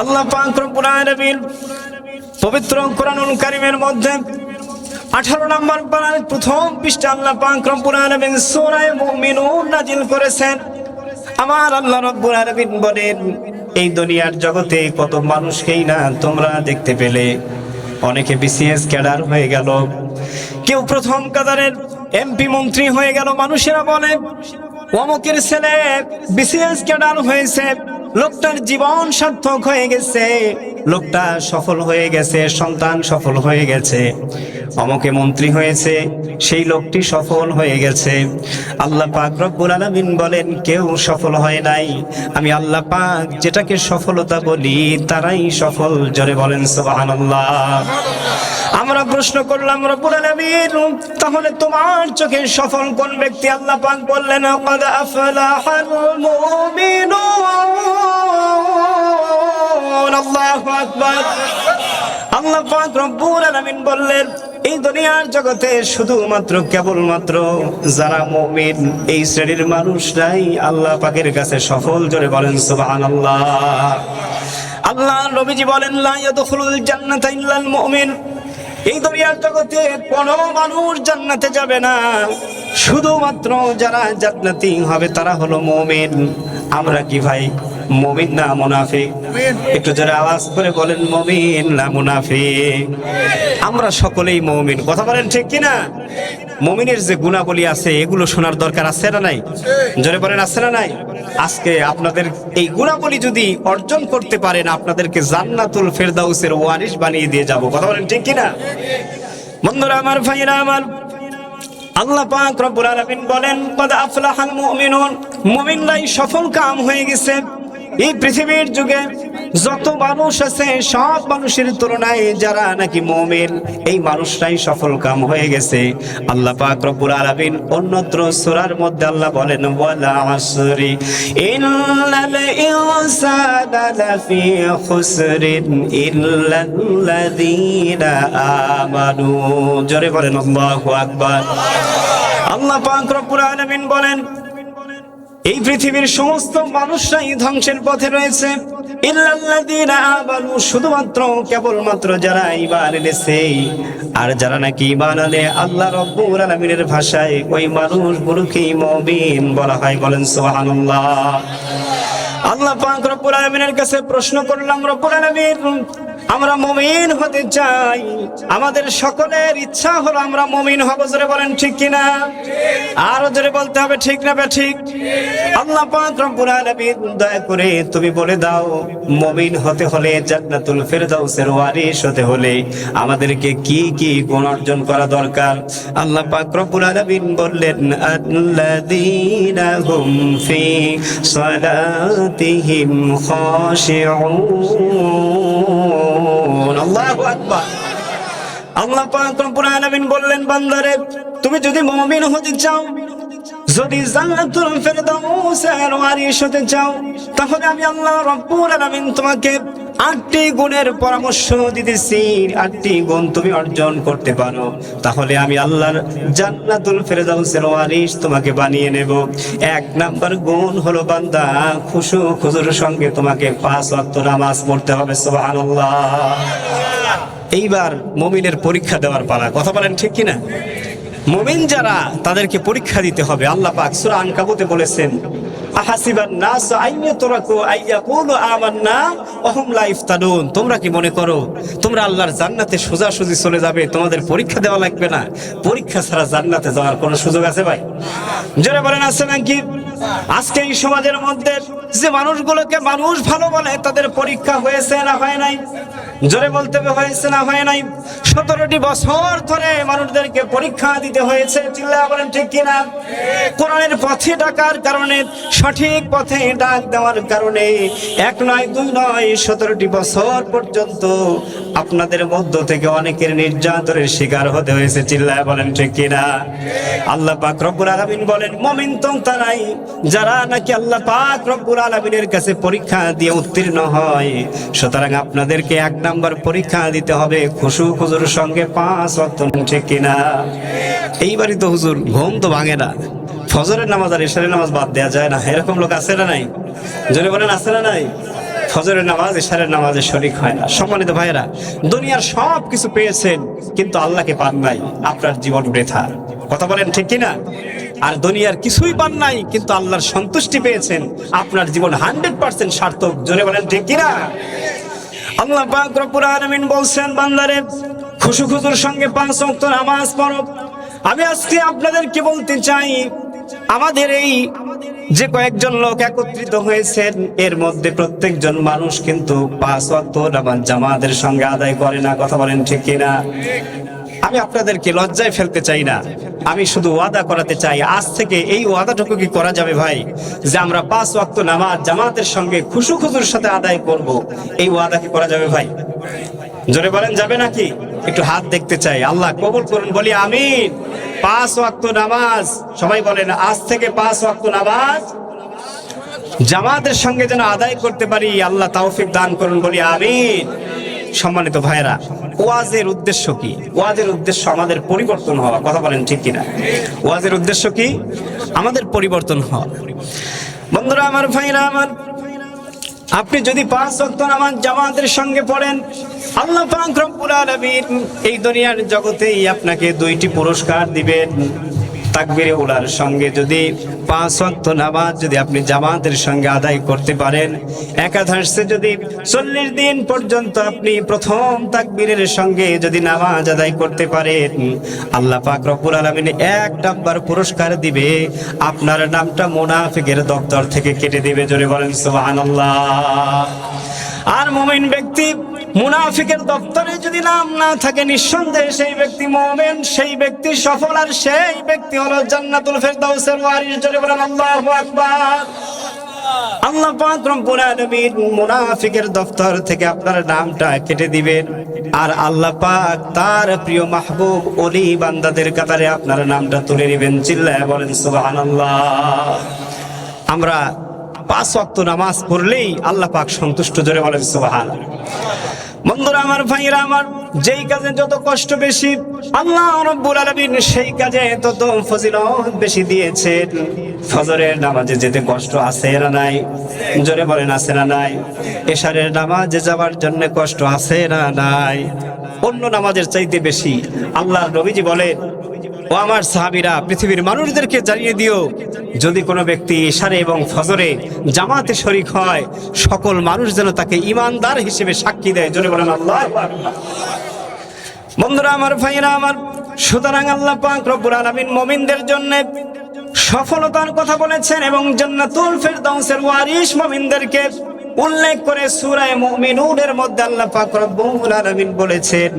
আল্লাহ পাক রব্বুল আলামিন পবিত্র কোরআনুল কারীমের মধ্যে 18 নম্বর পারার প্রথম পৃষ্ঠা আল্লাহ পাক রব্বুল আলামিন নাজিল করেছেন। আমার আল্লাহ রব্বুল আলামিন বলেন, এই দুনিয়ার জগতে কত মানুষকেই না তোমরা দেখতে পেলে। অনেকে বিসিএস ক্যাডার হয়ে গেল। কেউ প্রথম কাতারের এমপি মন্ত্রী হয়ে গেল। মানুষেরা বলে, অমুকের ছেলে বিসিএস ক্যাডার হয়েছে। লোকটার জীবন সার্থক হয়ে গেছে। লোকটা সফল হয়ে গেছে সন্তান সফল হয়ে গেছে অমকে মন্ত্রী হয়েছে সেই লোকটি সফল হয়ে গেছে আল্লাহ পাক রব্বুল আলামিন বলেন কেউ সফল হয় নাই আমি আল্লাহ পাক যেটাকে সফলতা বলি তারাই সফল জোরে বলেন সুবহানাল্লাহ আমরা প্রশ্ন করলাম রব্বুল আলামিন তাহলে তোমার চোখে সফল কোন ব্যক্তি আল্লাহ পাক বললেন قد أفلح المؤمنون আল্লাহ বললেন, এই দুনিয়ার জগতে শুধুমাত্র কেবলমাত্র যারা এই শ্রেণির মানুষরাই আল্লাহ পাকের কাছে সফল। জোরে বলেন, সুবহানাল্লাহ। আল্লাহ নবীজি বলেন, লা এই দুনিয়ার জগতে কোনো মানুষ জান্নাতে যাবে না। শুধুমাত্র যারা জান্নাতি হবে তারা হলো মমিন। আমরা কি ভাই? মুমিন না মুনাফিক। একটু জোরে আওয়াজ করে বলেন, মমিন না মুনাফিক। আমরা সকলেই মমিন। কথা বলেন ঠিক কি না মুমিনের যে গুণাবলী আছে, এগুলো শোনার দরকার আছে না নাই? জোরে বলেন, আছে না নাই? আজকে আপনাদের এই গুণাবলী যদি অর্জন করতে পারেন, আপনাদেরকে জান্নাতুল ফেরদাউসের ওয়ারিশ বানিয়ে দিয়ে যাব। কথা বলেন ঠিক কি না বন্ধুরা আমার, ভাইয়েরা আমার, আল্লাহ পাক রব্বুল আলামিন বলেন, কদ আফলাহাল মুমিনুন। মুমিনরাই সফল কাম হয়ে গেছে। এই পৃথিবীর যুগে যত মানুষ আছে, সব মানুষের তুলনায় যারা নাকি মুমিন, এই মানুষরাই সফল কাম হয়ে গেছে। আল্লাহ পাক রব্বুল আলামিন অন্যত্র সূরার মধ্যে আল্লাহ বলেন, ওয়ালা আসরি ইন্নাল ইনসানা লাফি খুসরিন ইল্লাল্লাযীনা আমানু। জোরে আল্লাহু আকবার। আল্লাহ পাক রব্বুল আলামিন বলেন এই পৃথিবীর সমস্ত মানুষরাই ধ্বংসের পথে রয়েছে। শুধুমাত্র কেবলমাত্র যারা ঈমান এনেছে। আর যারা নাকি ঈমান আনে, আল্লাহ রাব্বুল আলামিনের ভাষায় ওই মানুষগুলোকেই মুমিন বলা হয় বলেন সুবহানাল্লাহ। আল্লাহ পাক রব্বুল আলামিনের কাছে প্রশ্ন করলাম, রব্বুল আলামিন আমরা মমিন হতে চাই। আমাদের সকলের ইচ্ছা হলো আমরা মমিন হব, জোরে বলেন ঠিক কিনা? আরও জোরে বলতে হবে, ঠিক না ঠিক আল্লাহ দয়া করে তুমি বলে দাও, মমিন হতে হলে জান্নাতুল ফেরদাউসের ওয়ারিশ হতে হলে আমাদেরকে কি কি গুণ অর্জন করা দরকার? আল্লাহ পাক রব্বুল আলামিন বললেন, আল্লাযীনা হুম ফি সালাতিহিম খাশিউন। আল্লাহ বললেন, বান্দারে, তুমি যদি মুমিন হতে চাও, যদি জান্নাতুল ফেরদাউসের ওয়ারিশ হতে চাও, তাহলে আমি আল্লাহ রব্বুল আলামিন তোমাকে আটটি গুণের পরামর্শ দিতেছি, আটটি গুণ তুমি অর্জন করতে পারো। তাহলে আমি আল্লাহর জান্নাতুল ফেরদাউসের ওয়ারিশ তোমাকে বানিয়ে নেব। এক নাম্বার গুণ হলো বান্দা, খুশু খুজুর সঙ্গে তোমাকে পাঁচ ওয়াক্ত নামাজ পড়তে হবে, সুবহানাল্লাহ। এইবার মমিনের পরীক্ষা দেওয়ার পালা। কথা বলেন ঠিক কিনা? মমিন যারা, তাদেরকে পরীক্ষা দিতে হবে। আল্লাহ পাক সূরা আনকাবুতে বলেছেন তোমরা কি মনে করো, তোমরা আল্লাহর জান্নাতে সোজাসুজি চলে যাবে, তোমাদের পরীক্ষা দেওয়া লাগবে না। পরীক্ষা ছাড়া জান্নাতে যাওয়ার কোনো সুযোগ আছে ভাই? জোরে বলেন, আছে নাকি? আজকে এই সমাজের মধ্যে যে মানুষগুলোকে মানুষ ভালো বলে, তাদের পরীক্ষা হয়েছে না হয় নাই? জোরে বলতে হয়েছে না, হয় নাই। সতেরোটি বছর ধরে মানুষদেরকে পরীক্ষা দিতে হয়েছে চিল্লা বলেন ঠিক কিনা? কোরআনের পথে ডাকার কারণে, সঠিক পথে ডাক দেওয়ার কারণে, এক নয়, দুই নয়, সতেরোটি বছর পর্যন্ত আপনাদের মধ্য থেকে অনেকের নির্যাতনের শিকার হতে হয়েছে, চিল্লায় বলেন ঠিক কিনা? আল্লাহ পাক রব্বুল আলামিন বলেন, মুমিন তো তারাই যারা নাকি আল্লাহ পাক রব্বুল আলামিনের কাছে পরীক্ষা দিয়ে উত্তীর্ণ হয়, সুতরাং আপনাদেরকে এক নাম্বার পরীক্ষা দিতে হবে। খুশু খুজুর সঙ্গে পাঁচ ওয়াক্ত ঠিক কিনা। এইবারই তো হুজুর ঘুম তো ভাঙে না। ফজরের নামাজ আর এশারের নামাজ বাদ দেওয়া যায় না। এরকম লোক আছে না নাই? জোরে বলেন, আছে না নাই? ফজরের নামাজ, এশারের নামাজে শরিক হয় না। সম্মানিত ভাইয়েরা, দুনিয়ার সব কিছু পেয়েছেন, কিন্তু আল্লাহকে পান নাই। আপনার জীবন বৃথা। কথা বলেন ঠিক কিনা? আর দুনিয়ার কিছুই পান নাই, কিন্তু আল্লাহর সন্তুষ্টি পেয়েছেন। আপনার জীবন হান্ড্রেড পার্সেন্ট সার্থক। জোরে বলেন ঠিক কিনা? আল্লাহ পাক রব্বুল আলামিন বলছেন, বান্দারে, খুশু খুশুর সঙ্গে পাঁচ ওয়াক্ত নামাজ পড়ো। আমি আজকে আপনাদের কি বলতে চাই, আমাদের এই যে কয়েকজন লোক একত্রিত হয়েছেন, এর মধ্যে প্রত্যেকজন মানুষ কিন্তু পাঁচ ওয়াক্ত নামাজ জামাতের সঙ্গে আদায় করে না, কথা বলেন ঠিক কিনা? আমি আপনাদেরকে লজ্জায় ফেলতে চাই না। আমি শুধু ওয়াদা করাতে চাই, আজ থেকে এই ওয়াদাটুকু কি করা যাবে ভাই? যে আমরা পাঁচ ওয়াক্ত নামাজ জামাতের সঙ্গে খুশু খুশুর সাথে আদায় করব, এই ওয়াদা কি করা যাবে ভাই? জোরে বলেন, যাবে নাকি? একটু হাত দেখতে চাই। আল্লাহ কবুল করুন, বলি আমিন। পাঁচ ওয়াক্ত নামাজ, সবাই বলেন, আজ থেকে পাঁচ ওয়াক্ত নামাজ জামাতের সঙ্গে যেন আদায় করতে পারি, আল্লাহ তাওফিক দান করুন, বলি আমিন। সম্মানিত ভাইরা ওয়াজের উদ্দেশ্য কি? ওয়াজের উদ্দেশ্য আমাদের পরিবর্তন হওয়া, কথা বলেন ঠিক কিনা? ওয়াজের উদ্দেশ্য কি? আমাদের পরিবর্তন হওয়া। বন্ধুরা, আমার ভাইরা, আমার আপনি যদি পাঁচ ওয়াক্ত নামাজ জামাতের সঙ্গে পড়েন, আল্লাহ এই দুনিয়ার জগতেই আপনাকে দুইটি পুরস্কার দিবেন। তাকবিরে উলার সঙ্গে যদি পাঁচ ওয়াক্ত নামাজ যদি আপনি জামাতের সঙ্গে আদায় করতে পারেন একাধারে যদি চল্লিশ দিন পর্যন্ত আপনি প্রথম তাকবীরের সঙ্গে যদি নামাজ আদায় করতে পারেন, আল্লাহ পাক রব্বুল আলামিন এক নাম্বার পুরস্কার দিবে। আপনার নামটা মুনাফিকের দপ্তর থেকে কেটে দিবে, জোরে বলেন সুবহানাল্লাহ। আর মুমিন ব্যক্তি মুনাফিকের দপ্তরে যদি নাম না থাকে, নিঃসন্দেহে সেই ব্যক্তি মোমেন, সেই ব্যক্তি সফল, আর সেই ব্যক্তি হলো জান্নাতুল ফেরদাউসের ওয়ারিস জোরে বলেন, আল্লাহু আকবার। আল্লাহ পাক রব্বুল আলামিন মুনাফিকের দফতর থেকে আপনার নামটা কেটে দিবেন। আর আল্লাহ পাক তার প্রিয় মাহবুব ওলি বান্দাদের কাতারে আপনার নামটা তুলে নেবেন চিল্লায় বলেন, সুবহানাল্লাহ। আমরা পাঁচ ওয়াক্ত নামাজ পড়লেই আল্লাহ পাক সন্তুষ্ট। জোরে বলেন সুবহান বন্ধুরা আমার ভাইরা আমার, যেই কাজে যত কষ্ট বেশি, আল্লাহ রব্বুল আলামিন সেই কাজে তত ফজিলত বেশি দিয়েছেন ফজরের নামাজে যেতে কষ্ট আছে না নাই? জোরে বলেন, আছে না নাই? এশারের নামাজে যাওয়ার জন্য কষ্ট আছে না নাই? অন্য নামাজের চাইতে বেশি আল্লাহ নবীজি বলেন ও আমার সাহাবিরা, পৃথিবীর মানুষদেরকে জানিয়ে দিও, যদি কোনো ব্যক্তি ইশারে এবং ফজরে জামাতে শরিক হয়, সকল মানুষ যেন তাকে ইমানদার হিসেবে সাক্ষী দেয়। জোরে বলেন আল্লাহ বন্ধুরা, আমার ভাইরা আমার, সুতরাং আল্লাহ পাক রব্বুল আলামিন মুমিনদের জন্য সফলতার কথা বলেছেন এবং জান্নাতুল ফেরদাউসের ওয়ারিশ মুমিনদেরকে উল্লেখ করে সূরায়ে মুমিনুনের মধ্যে আল্লাহ পাক রব্বুল আলামিন বলেছেন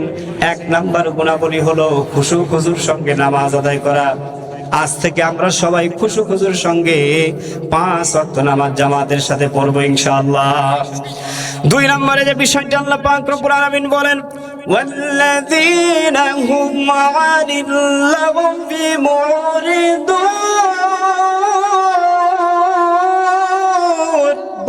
এক নাম্বার গুণাবলী হলো খুশু খুজুর সঙ্গে নামাজ আদায় করা আজ থেকে আমরা সবাই খুশু খুজুর সঙ্গে পাঁচ ওয়াক্ত নামাজ জামাতের সাথে পড়বো ইনশাআল্লাহ দুই নম্বরে যে বিষয়টি আল্লাহ পাক রব্বুল আলামিন বলেন والذين هم عن اللغو معرضون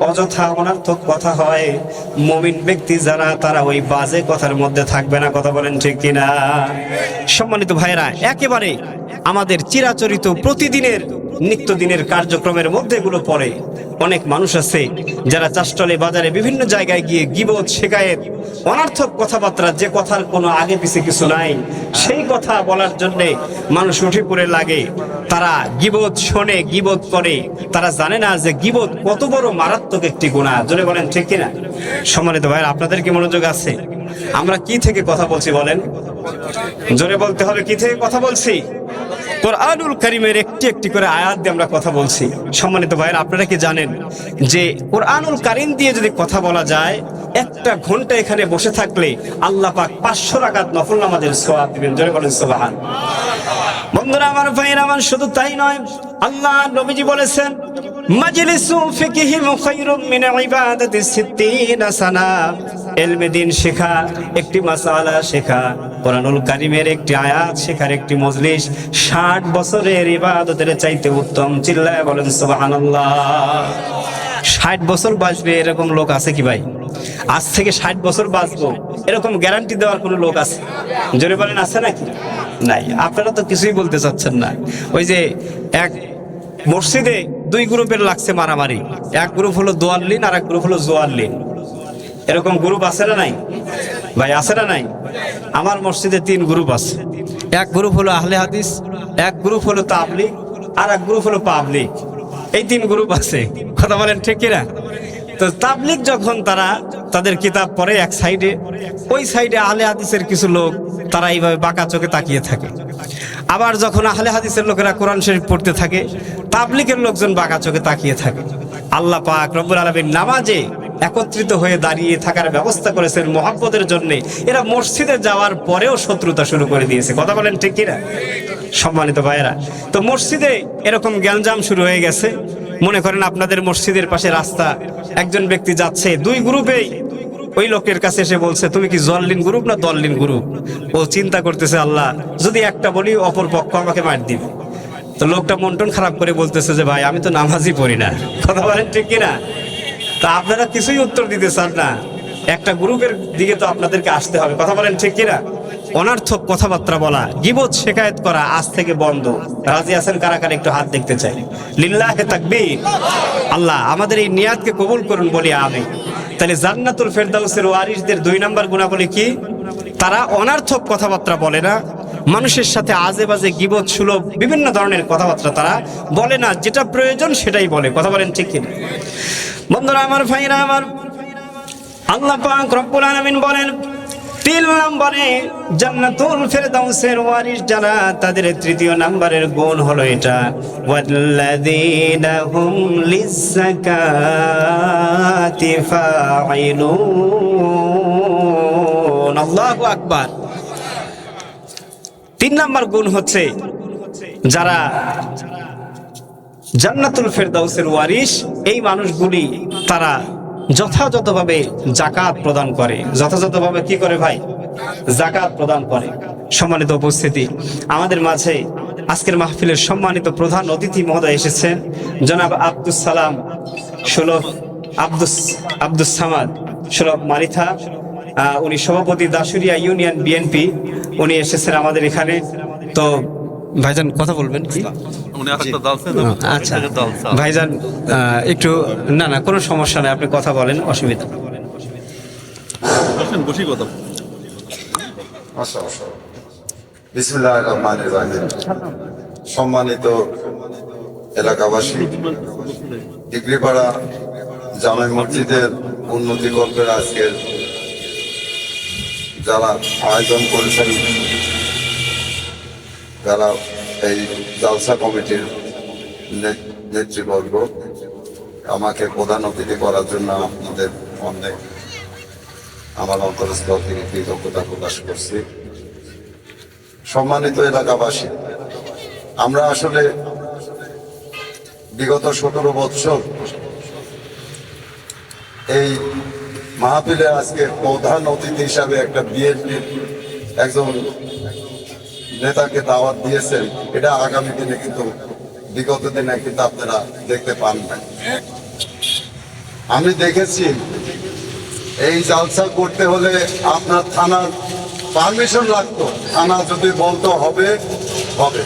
অযথা অনার্থক কথা হয়। মমিন ব্যক্তি যারা, তারা ওই বাজে কথার মধ্যে থাকবে না, কথা বলেন ঠিক কিনা? সম্মানিত ভাইরা একেবারে আমাদের চিরাচরিত প্রতিদিনের নিত্যদিনের কার্যক্রমের মধ্যে এগুলো পড়ে। অনেক মানুষ আছে যারা চাষটলে বাজারে বিভিন্ন জায়গায় গিয়ে গিবত শেখায়েত অনার্থক কথাবার্তা, যে কথার কোনো আগে পিছে কিছু নাই, সেই কথা বলার জন্যে মানুষ উঠে পড়ে লাগে। তারা গিবত শোনে, গিবত করে। তারা জানে না যে গিবত কত বড় মারাত্মক একটি গুণা। জোরে বলেন, ঠিক কিনা? সম্মানিত ভাই আপনাদের কি মনোযোগ আছে? আমরা কি থেকে কথা বলছি বলেন? জোরে বলতে হবে, কি থেকে কথা বলছি? কোরআনুল করিমের একটি একটি করে আয়াত দিয়ে আমরা কথা বলছি। সম্মানিত ভাইয়ের, আপনারা কি জানেন যে কোরআনুল দিয়ে যদি কথা বলা যায়, একটা ঘণ্টা এখানে বসে থাকলে আল্লাহ পাক পাঁচশো রাকাত নফল নামাজের সোয়াব দিবেন। জোরে বলেন বন্ধুরা, আমার ভাইয়ের, আমার শুধু তাই নয়, আল্লাহ নবীজি বলেছেন মাজলিসু শেখা, একটি কারিমের একটি আয়াত শেখার একটি মজলিস, ষাট বছরের ইবাদতের চাইতে উত্তম চিল্লায় বলেন, সুবহানাল্লাহ। বছর বাঁচবে এরকম লোক আছে কি ভাই? আজ থেকে ষাট বছর বাঁচবো, এরকম গ্যারান্টি দেওয়ার কোনো লোক আছে? জোরে বলেন, আছে নাকি? নাই, আপনারা তো কিছুই বলতে চাচ্ছেন না। ওই যে এক মসজিদে দুই গ্রুপের লাগছে মারামারি। এক গ্রুপ হলো দোয়াল্লিন আর এক গ্রুপ হলো জোয়াল্লিন। এরকম গ্রুপ আছে না নাই? ভাই, আছে না নাই? আমার মসজিদে তিন গ্রুপ আছে। এক গ্রুপ হলো আহলে হাদিস, এক গ্রুপ হলো তাবলিক আর এক গ্রুপ হলো পাবলিক। এই তিন গ্রুপ আছে। কথা বলেন ঠিক কিনা? তো তাবলিক যখন তারা তাদের কিতাব পড়ে এক সাইডে, ওই সাইডে আহলে হাদিসের কিছু লোক তারা এইভাবে বাঁকা চোখে তাকিয়ে থাকে। আবার যখন আহলে হাদিসের লোকেরা কোরআন শরীফ পড়তে থাকে তাবলিকের লোকজন বাঁকা চোখে তাকিয়ে থাকে। আল্লাহ পাক রব্বুল আলমীর নামাজে একত্রিত হয়ে দাঁড়িয়ে থাকার ব্যবস্থা করেছেন মহাব্বতের জন্যে। এরা মসজিদে যাওয়ার পরেও শত্রুতা শুরু করে দিয়েছে। কথা বলেন ঠিক কিনা? সম্মানিত ভাইয়েরা, তো মসজিদে এরকম গ্যাঞ্জাম শুরু হয়ে গেছে। মনে করেন আপনাদের মসজিদের পাশে রাস্তা, একজন ব্যক্তি যাচ্ছে, দুই গ্রুপেই ওই লোকের কাছে এসে বলছে, তুমি কি জল্লিন গ্রুপ না দল্লিন গ্রুপ? ও চিন্তা করতেছে, আল্লাহ, যদি একটা বলি, অপর পক্ষ আমাকে মার দিবে। তো লোকটা মন্টন খারাপ করে বলতেছে যে, ভাই, আমি তো নামাজই পড়ি না। কথা বলেন ঠিক কিনা? তা আপনারা কিছুই উত্তর দিতে চান না। একটা গ্রুপের দিকে তো আপনাদেরকে আসতে হবে। কথা বলেন ঠিক কিনা? অনার্থক কথাবার্তা বলা, গিবত শেখায়ত করা আজ থেকে বন্ধ। রাজি আছেন কারা কারা? একটু হাত দেখতে চাই। লিল্লাহে তাকবীর। আল্লাহ, আমাদের এই নিয়াতকে কবুল করুন বলি আমি তাহলে জান্নাতুল ফেরদাউসের ওয়ারিসদের দুই নাম্বার গুণাবলী কি? তারা অনার্থক কথাবার্তা বলে না। মানুষের সাথে আজে বাজে গিবত সুলভ বিভিন্ন ধরনের কথাবার্তা তারা বলে না। যেটা প্রয়োজন সেটাই বলে। কথা বলেন ঠিক কিনা? বন্ধুরা, আমার ভাইরা, আমার আল্লাহ পাক রব্বুল আলামিন বলেন তিন নম্বরে জান্নাতুল ফেরদাউসের ওয়ারিস যারা, তাদের তৃতীয় নম্বরের গুণ হলো এটা। ওয়াল্লাযীনা হুম লিজ্জাকাতি ফাঈলুন। আল্লাহু আকবার। তিন নম্বর গুণ হচ্ছে যারা জান্নাতুল ফেরদাউসের ওয়ারিস এই মানুষগুলি তারা যথাযথভাবে জাকাত প্রদান করে। যথাযথভাবে কি করে ভাই? জাকাত প্রদান করে। সম্মানিত উপস্থিতি, আমাদের মাঝে আজকের মাহফিলের সম্মানিত প্রধান অতিথি মহোদয় এসেছেন, জনাব আব্দুস সালাম সুলভ আব্দুস আব্দুস সামাদ সুলভ মারিথা। উনি সভাপতি দাসুরিয়া ইউনিয়ন বিএনপি, উনি এসেছেন আমাদের এখানে। তো ভাইজান কথা বলবেন? কি? আচ্ছা। দল ভাইজান একটু না না কোনো সমস্যা নেই আপনি কথা বলেন অসুবিধা। বসি কথা। বিসমুল্লাহ সম্মানিত এলাকাবাসী ডিগ্রিপাড়া জামাই মসজিদের উন্নতি কল্পের আজকের যারা আয়োজন করেছেন যারা এই জালসা কমিটির নেতৃবর্গ। আমাকে প্রধান অতিথি করার জন্য আপনাদের অনেক আমার অন্তরস্থল থেকে কৃতজ্ঞতা প্রকাশ করছি। সম্মানিত এলাকাবাসী, আমরা আসলে বিগত সতেরো বৎসর এই মাহফিলে আজকে প্রধান অতিথি হিসাবে একটা বিএনপির একজন নেতাকে দাওয়াত দিয়েছেন, এটা আগামী দিনে কিন্তু, বিগত দিনে কিন্তু আপনারা দেখতে পান না। আমি দেখেছি, এই জালসা করতে হলে আপনার থানার পারমিশন লাগতো। থানা যদি বলতো হবে হবে।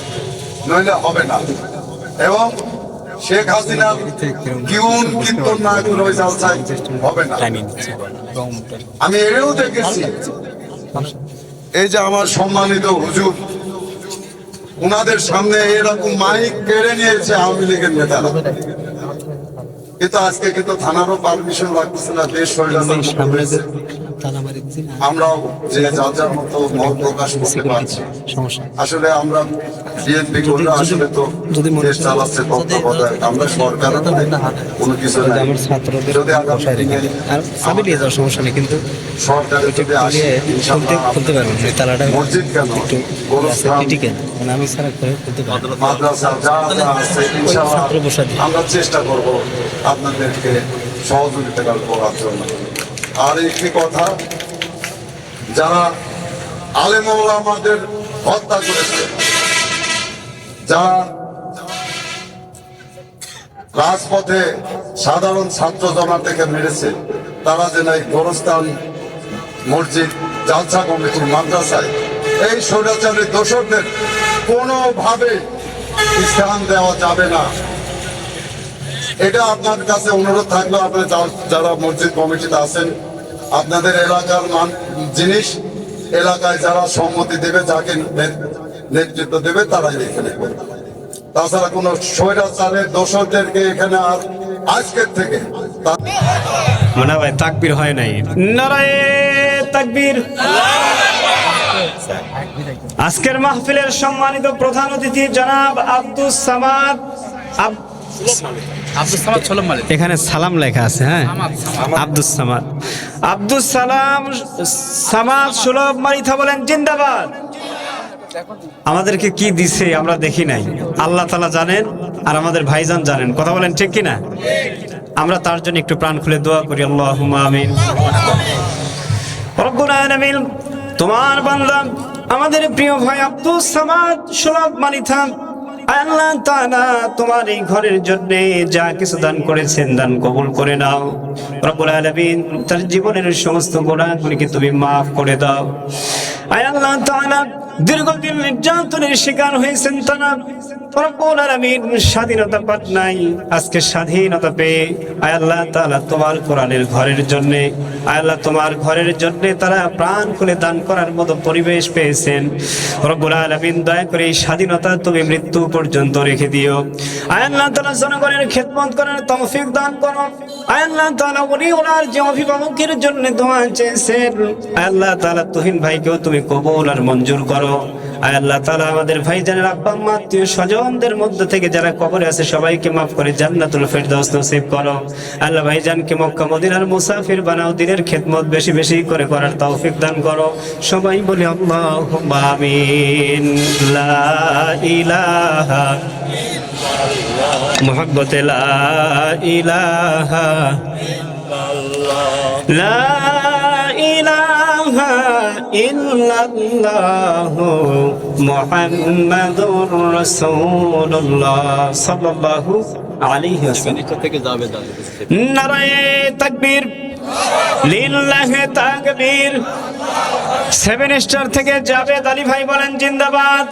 নইলে হবে না। এবং শেখ হাসিনা কিউন কিন্তু না ওই জালসায় হবে না। আমি এটাও দেখেছি, এই যে আমার সম্মানিত হুজুর ওনাদের সামনে এরকম মাইক কেড়ে নিয়েছে আওয়ামী লীগের নেতারা। কিন্তু আজকে কিন্তু থানারও পারমিশন লাগতেছে না দেশ সরকার আমরাও যে যার যার মতো মত প্রকাশ করতে পারছি। আসলে আমরা বিএনপি করলে আসলে তো দেশ চালাচ্ছে তত্ত্বাবধায়ক আমরা সরকার কোনো কিছু নাই। যদি আগামী দিনে চাবি নিয়ে যাওয়ার সমস্যা নেই কিন্তু সরকারের যদি আসে খুলতে পারবেন ওই তালাটা মসজিদ কেন? গোরস্থান ক্রিটিক্যাল মানে আমি করে খুলতে পারব মাদ্রাসা যা আছে ইনশাআল্লাহ। আমরা চেষ্টা করব আপনাদেরকে সহযোগিতা করার জন্য। আর একটি কথা, যারা আলেম আমাদের হত্যা করেছে, যারা রাজপথে সাধারণ ছাত্র জমাতেকে মেরেছে, তারা যেন এই গোরস্থান মসজিদ, জালসা কমিটি মাদ্রাসায় এই স্বৈরাচারী দোষরদের কোনোভাবে স্থান দেওয়া যাবে না। এটা আপনার কাছে অনুরোধ থাকল আপনি যারা মসজিদ কমিটিতে আছেন আপনাদের এলাকার মান জিনিস এলাকায় যারা সম্মতি দেবে যাকে নেতৃত্ব দেবে তারাই এখানে। তাছাড়া কোনো স্বৈরাচারের দোষরদেরকে এখানে আর আজকের থেকে মনে তাকবীর হয় নাই। নারায়ে তাকবীর। আজকের মাহফিলের সম্মানিত প্রধান অতিথি জনাব আব্দুস সামাদ। আব- আব্দুল সামাদ এখানে সালাম লেখা আছে হ্যাঁ? আব্দুস সামাদ। আব্দুস সালাম সামাদ সুলভ মারিথা বলেন, জিন্দাবাদ। আমাদেরকে কি দিছে আমরা দেখি নাই। আল্লাহ তালা জানেন আর আমাদের ভাইজান জানেন। কথা বলেন ঠিক কিনা? আমরা তার জন্য একটু প্রাণ খুলে দোয়া করি। আল্লাহ আমিন। তোমার বান্দা, আমাদের প্রিয় ভাই আব্দুল সামাদ সুলভ মানিথা আল্লাহ তাআলা তোমার এই ঘরের জন্য যা কিছু দান করেছেন দান কবুল করে নাও। রব্বুল আলামিন তার জীবনের সমস্ত গুনাহগুলিকে তুমি maaf করে দাও। আয় আল্লাহ তাআলা, দীর্ঘদিন নির্যাতনের শিকার হয়েছেন তারা। স্বাধীনতা নাই। আজকে স্বাধীনতা পেয়ে তোমার ঘরের তোমার ঘরের তারা প্রাণ দান করার মতো পরিবেশ পেয়েছেন। দয়া করে এই স্বাধীনতা তুমি মৃত্যু পর্যন্ত রেখে দিও। আয় জনগণের খেদমত করার তৌফিক দান করো। আয় তাআলা উনি ওনার যে অভিভাবকের জন্য দোয়া চেয়েছেন। আয় আল্লাহ তাআলা তুহিন ভাইকেও তুমি কবুল আর মঞ্জুর করো। আল্লাহ তাআলা আমাদের ভাইজানের আব্বা আত্মীয় স্বজনদের মধ্যে থেকে যারা কবরে আছে, সবাইকে মাফ করে জান্নাতুল ফেরদাউস নসিব করো। আল্লাহ ভাইজানকে মক্কা, মদিনার মুসাফির বানাও, দিনের খেদমত বেশি বেশি করে করার তৌফিক দান করো। সবাই বলি আল্লাহুম্মা আমিন। লা ইলাহা মোহাব্বত লা ইলাহা লা ইলাহা ইল্লাল্লাহু মুহাম্মাদুর রাসূলুল্লাহ সাল্লাল্লাহু আলাইহি ওয়াসাল্লাম। থেকে যাবে নারায়ে তাকবীর। লিল্লাহে তাকবীর। সেভেন স্টার থেকে জাবেদ আলী ভাই বলেন জিন্দাবাদ।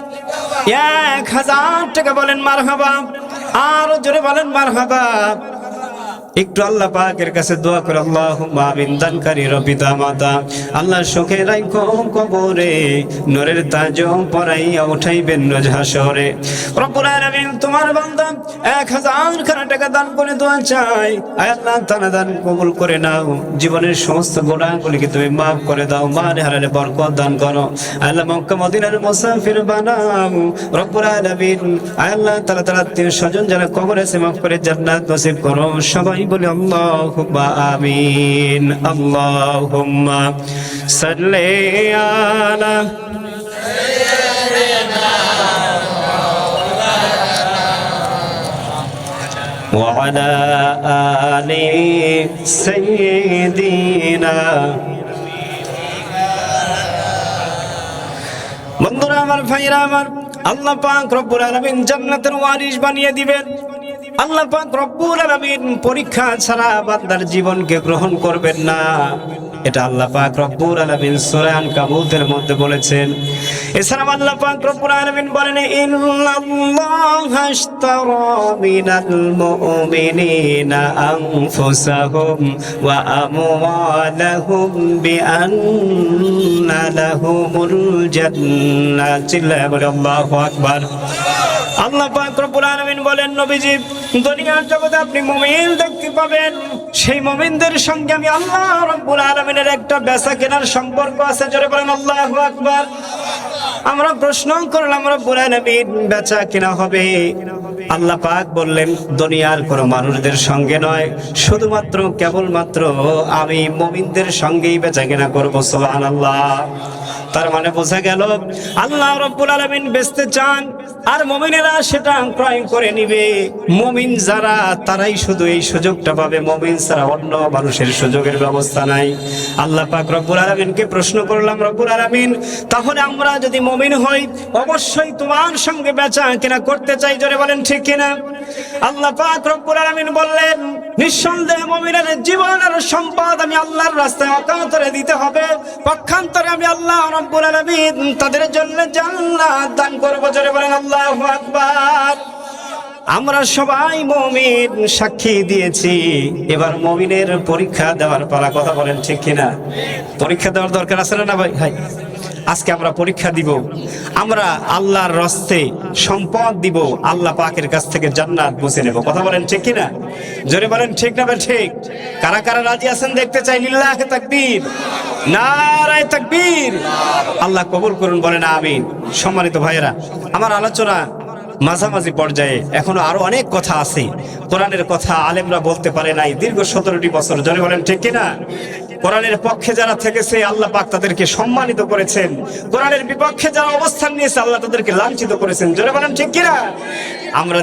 এক হাজার টাকা বলেন মার মারহাবা। আরও জোরে বলেন মার মারহাবা। একটু আল্লাহ পাকের কাছে দোয়া করে আল্লাহ আমিন, দানকারী রবিতা মাতা আল্লাহ সুখে রাইখো কবরে, নরের তাজ পরাইয়া উঠাইবেন রোজ হাসরে রব্বুল আলামিন, তোমার বান্দা এক হাজার খানা টাকা দান করে দোয়া চাই আল্লাহ তাআলা দান কবুল করে নাও। জীবনের সমস্ত গুনাহগুলিকে তুমি মাফ করে দাও। মারে হারালে বরকত দান করো। আল্লাহ, মক্কা, মদিনার মুসাফির বানাও। রব্বুল আলামিন আল্লাহ তাআলা তার আত্মীয় স্বজন যারা কবর আছে মাফ করে জান্নাত নসিব করো। সবাই বলে আল্লাহুম্মা আমিন আল্লাহুম্মা সাল্লি আলা وعلى آل سيدنا বন্ধুরা আমার ভাইরা আমার আল্লাহ পাক রব্বুল আলামিন জান্নাতের ওয়ারিশ বানিয়ে দিবেন আল্লাহ পাক রব্বুল আলামিন পরীক্ষা ছাড়া বান্দার জীবনকে গ্রহণ করবেন না। এটা আল্লাহ পাক রব্বুল আলামিন সূরা আনকাবুতের মধ্যে বলেছেন। এছাড়া আল্লাহ পাক রব্বুল বলেন আল্লাহু পাক বলেন নবীজি, দুনিয়ার জগতে আপনি মুমিন দেখতে পাবেন। সেই মুমিনদের সঙ্গে আমি আল্লাহ রব্বুল আলামিনের একটা বেচা কেনার সম্পর্ক আছে, জোরে বলেন আল্লাহু আকবার। আমরা প্রশ্ন করলাম, রব্বুল আলামিন, বেচা কেনা হবে? আল্লাহ পাক বললেন, দুনিয়ার কোন মানুষদের সঙ্গে নয়। শুধুমাত্র, কেবলমাত্র আমি মুমিনদের সঙ্গেই বেচা কেনা করব, সুবহানাল্লাহ। তার মানে বোঝা গেল আল্লাহ রব্বুল আলামিন বেচতে চান, আর মমিনেরা সেটা ক্রয় করে নিবে। মমিন যারা, তারাই শুধু এই সুযোগটা পাবে। মমিন ছাড়া অন্য মানুষের সুযোগের ব্যবস্থা নাই। আল্লাহ পাক রব্বুল আলামিনকে প্রশ্ন করলাম, রব্বুল আলামিন, তাহলে আমরা যদি মমিন হই, অবশ্যই তোমার সঙ্গে বেচা কিনা করতে চাই? জোরে বলেন, ঠিক কিনা আল্লাহ পাক রব্বুল আলামিন বললেন, নিঃসন্দেহে মমিনের জীবন আর সম্পদ আমি আল্লাহর রাস্তায় অকাতরে দিতে হবে। পক্ষান্তরে আমি আল্লাহ আলামিন তাদের জন্য জান্নাত দান করব, জোরে বলেন, আল্লাহু আকবার। আমরা সবাই মমিন, সাক্ষী দিয়েছি। এবার মমিনের পরীক্ষা দেওয়ার পালা, কথা বলেন ঠিক কিনা? পরীক্ষা দেওয়ার দরকার আছে না ভাই? ভাই আজকে আমরা পরীক্ষা দিব। আমরা আল্লাহর রস্তে সম্পদ দিব, আল্লাহ পাকের কাছ থেকে জান্নাত বুঝে নেব। কথা বলেন ঠিক কিনা? জোরে বলেন, ঠিক না ঠিক? কারা কারা রাজি আছেন দেখতে চাই? লিল্লাহে তাকবীর। নারায়ে তাকবীর। আল্লাহ কবুল করুন, বলেন আমিন। সম্মানিত ভাইয়েরা, আমার আলোচনা মাঝামাঝি পর্যায়ে এখনও আরও অনেক কথা আছে। কোরআনের কথা আলেমরা বলতে পারে নাই, দীর্ঘ সতেরোটি বছর। জনে বলেন, ঠিক কিনা? কোরআনের পক্ষে যারা থেকেছে, আল্লাহ পাক তাদেরকে সম্মানিত করেছেন। কোরআনের বিপক্ষে যারা অবস্থান নিয়েছে, আল্লাহ তাদেরকে লাঞ্ছিত করেছেন। জোরে বলেন, ঠিক কিনা? আমরা